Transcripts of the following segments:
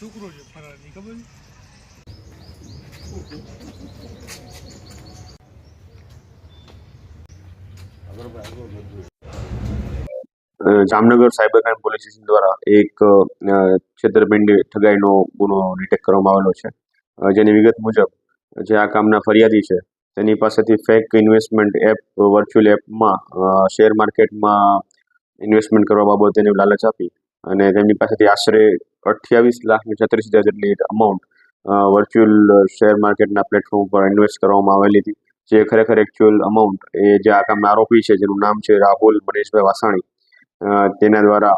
છોકરો છે ફરારની, ખબર Jamnagar cyber crime police station દ્વારા એક છેતરપિંડી ઠગાઈનો ગુનો ડિટેક્ટ કરવામાં આવેલો છે. જેની વિગત મુજબ, જે આ કામના ફરિયાદી છે, તેની પાસેથી ફેક ઇન્વેસ્ટમેન્ટ એપ, વર્ચ્યુઅલ એપમાં શેર માર્કેટમાં ઇન્વેસ્ટમેન્ટ કરવા બાબતે લાલચ આપી અને તેમની પાસેથી આશરે અઠ્યાવીસ લાખ ને છત્રીસ હજાર જેટલી અમાઉન્ટ વર્ચ્યુઅલ શેર માર્કેટના પ્લેટફોર્મ પર ઇન્વેસ્ટ કરવામાં આવેલી હતી. જે ખરેખર એકચ્યુઅલ અમાઉન્ટ એ જે આ કામના આરોપી છે, જેનું નામ છે રાહુલ મનીષભાઈ વાસાણી તેના દ્વારા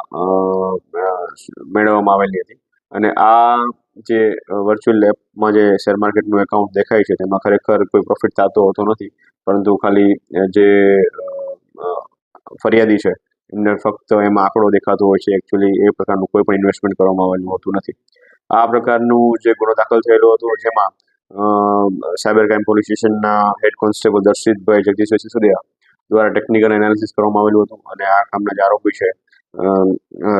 મેળવવામાં આવેલી હતી. અને આ જે વર્ચ્યુઅલ એપમાં જે શેર માર્કેટનું એકાઉન્ટ દેખાય છે, તેમાં ખરેખર કોઈ પ્રોફિટ થતો હોતો નથી. પરંતુ ખાલી જે ફરિયાદી છે એમને ફક્ત એમાં આંકડો દેખાતો હોય છે. એકચ્યુઅલી એ પ્રકારનું કોઈ પણ ઇન્વેસ્ટમેન્ટ કરવામાં આવેલું હોતું નથી. આ પ્રકારનું જે ગુનો દાખલ થયેલો હતો, જેમાં સાયબર ક્રાઇમ પોલીસ સ્ટેશનના હેડ કોન્સ્ટેબલ દર્શિતભાઈ જગદીશ સિસોદિયા દ્વારા ટેકનિકલ એનાલિસિસ કરવામાં આવેલું હતું અને આ કામના જે આરોપી છે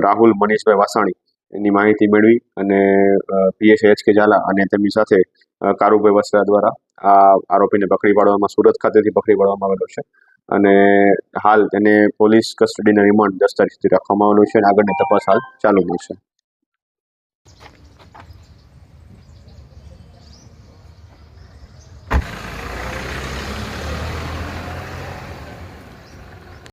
રાહુલ મનીષભાઈ વાસાણી, એની માહિતી મેળવી અને પીએસ એચ કે ઝાલા અને તેમની સાથે કારુભાઈ વસ્ત્રા દ્વારા આ આરોપીને પકડી પાડવામાં, સુરત ખાતેથી પકડી પાડવામાં આવેલો છે. અને હાલ તેને પોલીસ કસ્ટડીના રિમાન્ડ દસ તારીખ સુધી રાખવામાં આવેલું છે અને આગળની તપાસ હાલ ચાલુમાં છે.